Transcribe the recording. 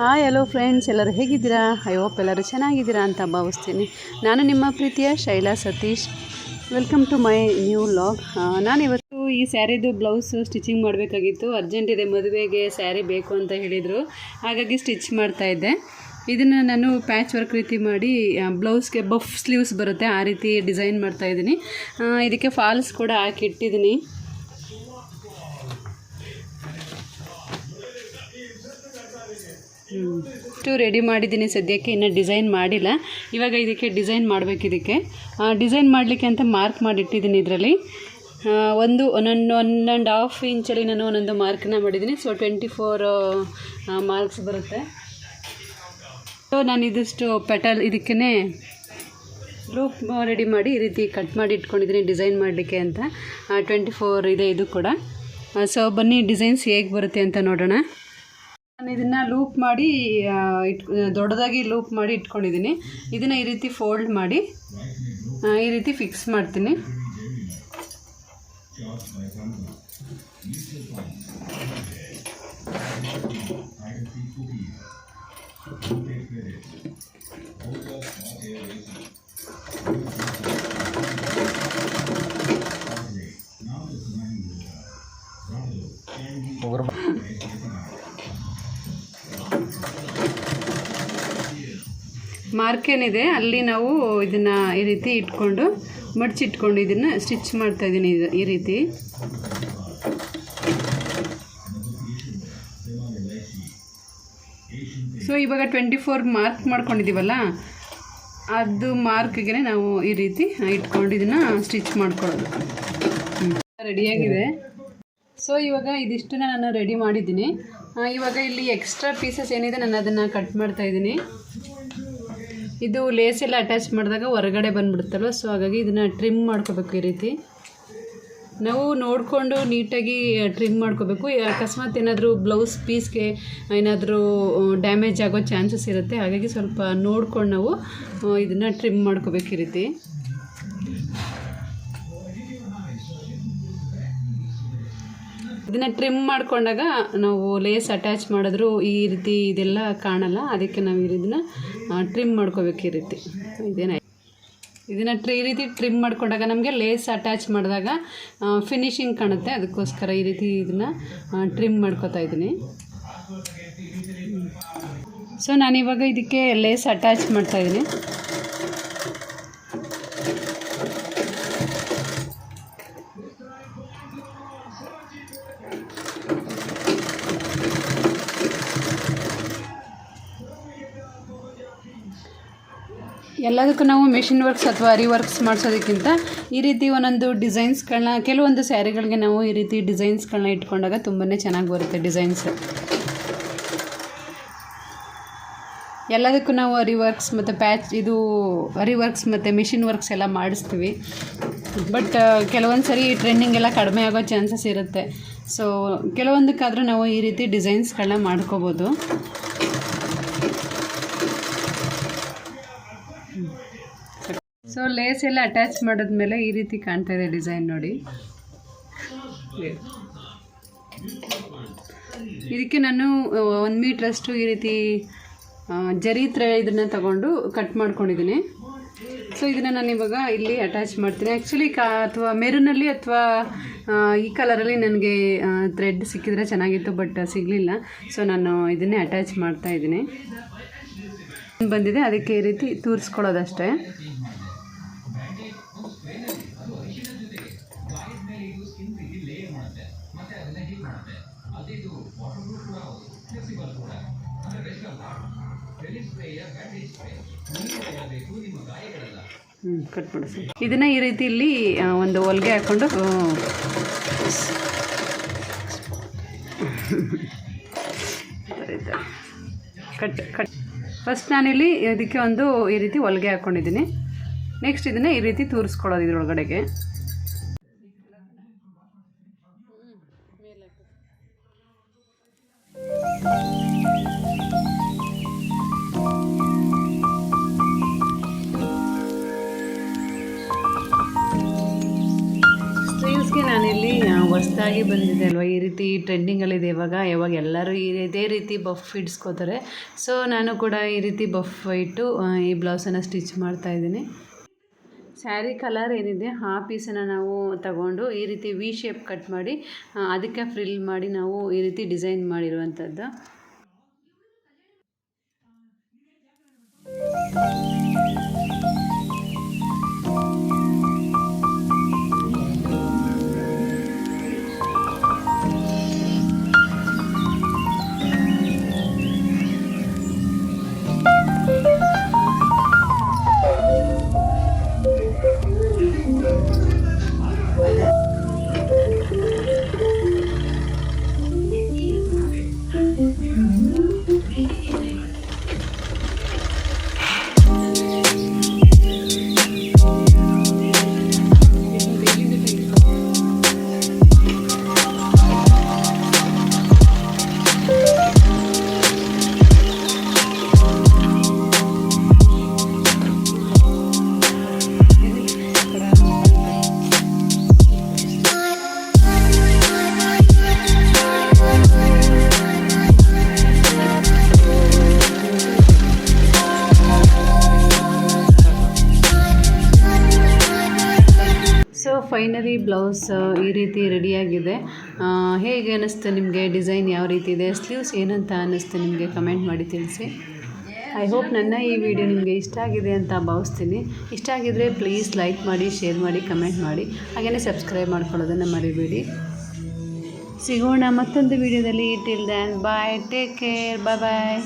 Hi hello friends ಎಲ್ಲರೂ ಹೇಗಿದ್ದೀರಾ? I hope ಎಲ್ಲರೂ ಚೆನ್ನಾಗಿದ್ದೀರಾ ಅಂತ ಭಾವಿಸ್ತೀನಿ. ನಾನು ನಿಮ್ಮ ಪ್ರೀತಿಯ Shaila Satish. Welcome to my new log ನಾನು ಇವತ್ತು ಈ ಸ್ಯಾರಿದು ಬ್ಲೌಸು ಸ್ಟಿಚಿಂಗ್ ಮಾಡಬೇಕಾಗಿತ್ತು. ಅರ್ಜೆಂಟ್ ಇದೆ ಮದುವೆಗೆ ಸ್ಯಾರಿ ಬೇಕು ಅಂತ ಹೇಳಿದರು. ಹಾಗಾಗಿ ಸ್ಟಿಚ್ ಮಾಡ್ತಾ ಇದ್ದೆ. ಇದನ್ನು ನಾನು ಪ್ಯಾಚ್ ವರ್ಕ್ ರೀತಿ ಮಾಡಿ ಬ್ಲೌಸ್ಗೆ ಬಫ್ ಸ್ಲೀವ್ಸ್ ಬರುತ್ತೆ. ಆ ರೀತಿ ಡಿಸೈನ್ ಮಾಡ್ತಾ ಇದ್ದೀನಿ. ಇದಕ್ಕೆ ಫಾಲ್ಸ್ ಕೂಡ ಹಾಕಿ ಇಷ್ಟು ರೆಡಿ ಮಾಡಿದ್ದೀನಿ ಸದ್ಯಕ್ಕೆ, ಇನ್ನು ಡಿಸೈನ್ ಮಾಡಿಲ್ಲ. ಇವಾಗ ಇದಕ್ಕೆ ಡಿಸೈನ್ ಮಾಡಬೇಕು ಇದಕ್ಕೆ. ಡಿಸೈನ್ ಮಾಡಲಿಕ್ಕೆ ಅಂತ ಮಾರ್ಕ್ ಮಾಡಿಟ್ಟಿದ್ದೀನಿ ಇದರಲ್ಲಿ. ಒಂದು ಒಂದೊಂದು ಒನ್ ಆ್ಯಂಡ್ ಹಾಫ್ ಇಂಚಲ್ಲಿ ನಾನು ಒಂದೊಂದು ಮಾರ್ಕ್ನ ಮಾಡಿದ್ದೀನಿ. ಸೊ ಟ್ವೆಂಟಿ ಫೋರ್ ಮಾರ್ಕ್ಸ್ ಬರುತ್ತೆ. ಸೊ ನಾನು ಇದಿಷ್ಟು ಪೆಟಲ್ ಇದಕ್ಕೇ ಲೂಪ್ ರೆಡಿ ಮಾಡಿ ಈ ರೀತಿ ಕಟ್ ಮಾಡಿ ಇಟ್ಕೊಂಡಿದ್ದೀನಿ ಡಿಸೈನ್ ಮಾಡಲಿಕ್ಕೆ ಅಂತ. ಟ್ವೆಂಟಿ ಫೋರ್ ಇದೆ ಇದು ಕೂಡ. ಸೊ ಬನ್ನಿ ಡಿಸೈನ್ಸ್ ಹೇಗೆ ಬರುತ್ತೆ ಅಂತ ನೋಡೋಣ. ನಾನು ಇದನ್ನು ಲೂಪ್ ಮಾಡಿ ಇಟ್, ದೊಡ್ಡದಾಗಿ ಲೂಪ್ ಮಾಡಿ ಇಟ್ಕೊಂಡಿದ್ದೀನಿ ಇದನ್ನು ಈ ರೀತಿ ಫೋಲ್ಡ್ ಮಾಡಿ ಈ ರೀತಿ ಫಿಕ್ಸ್ ಮಾಡ್ತೀನಿ. ಮಾರ್ಕ್ ಏನಿದೆ, ಅಲ್ಲಿ ನಾವು ಇದನ್ನು ಈ ರೀತಿ ಇಟ್ಕೊಂಡು ಮಡಚಿಟ್ಕೊಂಡು ಇದನ್ನು ಸ್ಟಿಚ್ ಮಾಡ್ತಾ ಇದ್ದೀನಿ ಇದು, ಈ ರೀತಿ. ಸೊ ಇವಾಗ ಟ್ವೆಂಟಿ ಫೋರ್ ಮಾರ್ಕ್ ಮಾಡ್ಕೊಂಡಿದ್ದೀವಲ್ಲ ಅದು ಮಾರ್ಕ್ಗೆ ನಾವು ಈ ರೀತಿ ಇಟ್ಕೊಂಡು ಇದನ್ನು ಸ್ಟಿಚ್ ಮಾಡ್ಕೊಳ್ಳೋದು. ರೆಡಿಯಾಗಿದೆ ಸೊ ಇವಾಗ ಇದಿಷ್ಟನ್ನ ನಾನು ರೆಡಿ ಮಾಡಿದ್ದೀನಿ. ಇವಾಗ ಇಲ್ಲಿ ಎಕ್ಸ್ಟ್ರಾ ಪೀಸಸ್ ಏನಿದೆ, ನಾನು ಅದನ್ನು ಕಟ್ ಮಾಡ್ತಾ ಇದ್ದೀನಿ ಇದು ಲೇಸ್ ಎಲ್ಲ ಅಟ್ಯಾಚ್ ಮಾಡಿದಾಗ ಹೊರಗಡೆ ಬಂದ್ಬಿಡುತ್ತಲ್ವ? ಸೊ ಹಾಗಾಗಿ ಇದನ್ನು ಟ್ರಿಮ್ ಮಾಡ್ಕೋಬೇಕು ಈ ರೀತಿ. ನಾವು ನೋಡಿಕೊಂಡು ನೀಟಾಗಿ ಟ್ರಿಮ್ ಮಾಡ್ಕೋಬೇಕು. ಅಕಸ್ಮಾತ್ ಏನಾದರೂ ಬ್ಲೌಸ್ ಪೀಸ್ಗೆ ಏನಾದರೂ ಡ್ಯಾಮೇಜ್ ಆಗೋ ಚಾನ್ಸಸ್ ಇರುತ್ತೆ. ಹಾಗಾಗಿ ಸ್ವಲ್ಪ ನೋಡ್ಕೊಂಡು ನಾವು ಇದನ್ನು ಟ್ರಿಮ್ ಮಾಡ್ಕೋಬೇಕು ಈ ರೀತಿ. ಇದನ್ನು ಟ್ರಿಮ್ ಮಾಡ್ಕೊಂಡಾಗ ನಾವು ಲೇಸ್ ಅಟ್ಯಾಚ್ ಮಾಡಿದ್ರು ಈ ರೀತಿ ಇದೆಲ್ಲ ಕಾಣಲ್ಲ, ಅದಕ್ಕೆ ನಾವು ಇದನ್ನ ಟ್ರಿಮ್ ಮಾಡ್ಕೋಬೇಕು ಈ ರೀತಿ. ಇದೇನ? ಇದನ್ನು ಈ ರೀತಿ ಟ್ರಿಮ್ ಮಾಡ್ಕೊಂಡಾಗ ನಮಗೆ ಲೇಸ್ ಅಟ್ಯಾಚ್ ಮಾಡಿದಾಗ ಫಿನಿಶಿಂಗ್ ಕಾಣುತ್ತೆ. ಅದಕ್ಕೋಸ್ಕರ ಈ ರೀತಿ ಇದನ್ನು ಟ್ರಿಮ್ ಮಾಡ್ಕೋತಾ ಇದ್ದೀನಿ. ಸೊ ನಾನಿವಾಗ ಇದಕ್ಕೆ ಲೇಸ್ ಅಟ್ಯಾಚ್ ಮಾಡ್ತಾ ಎಲ್ಲದಕ್ಕೂ ನಾವು ಮೆಷಿನ್ ವರ್ಕ್ಸ್ ಅಥವಾ ಅರಿ ವರ್ಕ್ಸ್ ಮಾಡಿಸೋದಕ್ಕಿಂತ ಈ ರೀತಿ ಒಂದೊಂದು ಡಿಸೈನ್ಸ್ಗಳನ್ನ ಕೆಲವೊಂದು ಸ್ಯಾರಿಗಳಿಗೆ ನಾವು ಈ ರೀತಿ ಡಿಸೈನ್ಸ್ಗಳನ್ನ ಇಟ್ಕೊಂಡಾಗ ತುಂಬಾ ಚೆನ್ನಾಗಿ ಬರುತ್ತೆ ಡಿಸೈನ್ಸ್ ಎಲ್ಲದಕ್ಕೂ ನಾವು ಅರಿ ವರ್ಕ್ಸ್ ಮತ್ತು ಪ್ಯಾಚ್ ಇದು ಅರಿ ವರ್ಕ್ಸ್ ಮತ್ತು ಮಿಷಿನ್ ವರ್ಕ್ಸ್ ಎಲ್ಲ ಮಾಡಿಸ್ತೀವಿ. ಬಟ್ ಕೆಲವೊಂದು ಸರಿ ಟ್ರೆಂಡಿಂಗ್ ಎಲ್ಲ ಕಡಿಮೆ ಆಗೋ ಚಾನ್ಸಸ್ ಇರುತ್ತೆ. ಸೊ ಕೆಲವೊಂದಕ್ಕಾದರೂ ನಾವು ಈ ರೀತಿ ಡಿಸೈನ್ಸ್ಗಳನ್ನ ಮಾಡ್ಕೋಬೋದು. ಸೊ ಲೇಸ್ ಎಲ್ಲ ಅಟ್ಯಾಚ್ ಮಾಡಿದ್ಮೇಲೆ ಈ ರೀತಿ ಕಾಣ್ತಾ ಇದೆ ಡಿಸೈನ್ ನೋಡಿ. ಇದಕ್ಕೆ ನಾನು ಒಂದು ಮೀಟ್ರಷ್ಟು ಈ ರೀತಿ ಜರಿ ತ್ರ ಇದನ್ನು ತಗೊಂಡು ಕಟ್ ಮಾಡ್ಕೊಂಡಿದ್ದೀನಿ. ಸೊ ಇದನ್ನು ನಾನು ಇವಾಗ ಇಲ್ಲಿ ಅಟ್ಯಾಚ್ ಮಾಡ್ತೀನಿ. ಆ್ಯಕ್ಚುಲಿ ಕಾ, ಅಥವಾ ಮೆರೂನಲ್ಲಿ ಅಥವಾ ಈ ಕಲರಲ್ಲಿ ನನಗೆ ಥ್ರೆಡ್ ಸಿಕ್ಕಿದ್ರೆ ಚೆನ್ನಾಗಿತ್ತು ಬಟ್ ಸಿಗಲಿಲ್ಲ. ಸೊ ನಾನು ಇದನ್ನೇ ಅಟ್ಯಾಚ್ ಮಾಡ್ತಾ ಇದ್ದೀನಿ. ಬಂದಿದೆ, ಅದಕ್ಕೆ ಈ ರೀತಿ ತೂರಿಸ್ಕೊಳ್ಳೋದಷ್ಟೇ. ಹ್ಞೂ ಕಟ್ ಸರ್. ಇದನ್ನು ಈ ರೀತಿ ಇಲ್ಲಿ ಒಂದು ಹೊಲಿಗೆ ಹಾಕ್ಕೊಂಡು ಕಟ್ ಕಟ್ ಫಸ್ಟ್ ನಾನಿಲ್ಲಿ ಇದಕ್ಕೆ ಒಂದು ಈ ರೀತಿ ಹೊಲಿಗೆ ಹಾಕ್ಕೊಂಡಿದ್ದೀನಿ ನೆಕ್ಸ್ಟ್ ಇದನ್ನು ಈ ರೀತಿ ತೂರಿಸ್ಕೊಳ್ಳೋದು ಇದ್ರೊಳಗಡೆಗೆ. ಹೊಸದಾಗಿ ಬಂದಿದೆ ಅಲ್ವಾ? ಈ ರೀತಿ ಟ್ರೆಂಡಿಂಗಲ್ಲಿದೆ ಇವಾಗ. ಯಾವಾಗ ಎಲ್ಲರೂ ಈ ಇದೇ ರೀತಿ ಬಫ್ ಇಡ್ಸ್ಕೋತಾರೆ. ಸೊ ನಾನು ಕೂಡ ಈ ರೀತಿ ಬಫ್ ಇಟ್ಟು ಈ ಬ್ಲೌಸನ್ನು ಸ್ಟಿಚ್ ಮಾಡ್ತಾ ಇದ್ದೀನಿ. ಸ್ಯಾರಿ ಕಲರ್ ಏನಿದೆ, ಆ ಪೀಸನ್ನು ನಾವು ತಗೊಂಡು ಈ ರೀತಿ ವಿ ಶೇಪ್ ಕಟ್ ಮಾಡಿ ಅದಕ್ಕೆ ಫ್ರಿಲ್ ಮಾಡಿ ನಾವು ಈ ರೀತಿ ಡಿಸೈನ್ ಮಾಡಿರುವಂಥದ್ದು. ಫೈನಲಿ ಬ್ಲೌಸ್ ಈ ರೀತಿ ರೆಡಿಯಾಗಿದೆ. ಹೇಗೆ ಅನ್ನಿಸ್ತು ನಿಮಗೆ ಡಿಸೈನ್ ಯಾವ ರೀತಿ ಇದೆ? ಸ್ಲೀವ್ಸ್ ಏನಂತ ಅನ್ನಿಸ್ತು ನಿಮಗೆ? ಕಮೆಂಟ್ ಮಾಡಿ ತಿಳಿಸಿ. ಐ ಹೋಪ್ ನನ್ನ ಈ ವಿಡಿಯೋ ನಿಮಗೆ ಇಷ್ಟ ಆಗಿದೆ ಅಂತ ಭಾವಿಸ್ತೀನಿ. ಇಷ್ಟ ಆಗಿದ್ದರೆ ಪ್ಲೀಸ್ ಲೈಕ್ ಮಾಡಿ ಶೇರ್ ಮಾಡಿ ಕಮೆಂಟ್ ಮಾಡಿ. ಹಾಗೆಯೇ ಸಬ್ಸ್ಕ್ರೈಬ್ ಮಾಡ್ಕೊಳ್ಳೋದನ್ನು ಮರಿಬೇಡಿ. ಸಿಗೋಣ ಮತ್ತೊಂದು ವಿಡಿಯೋದಲ್ಲಿ till then bye take care bye bye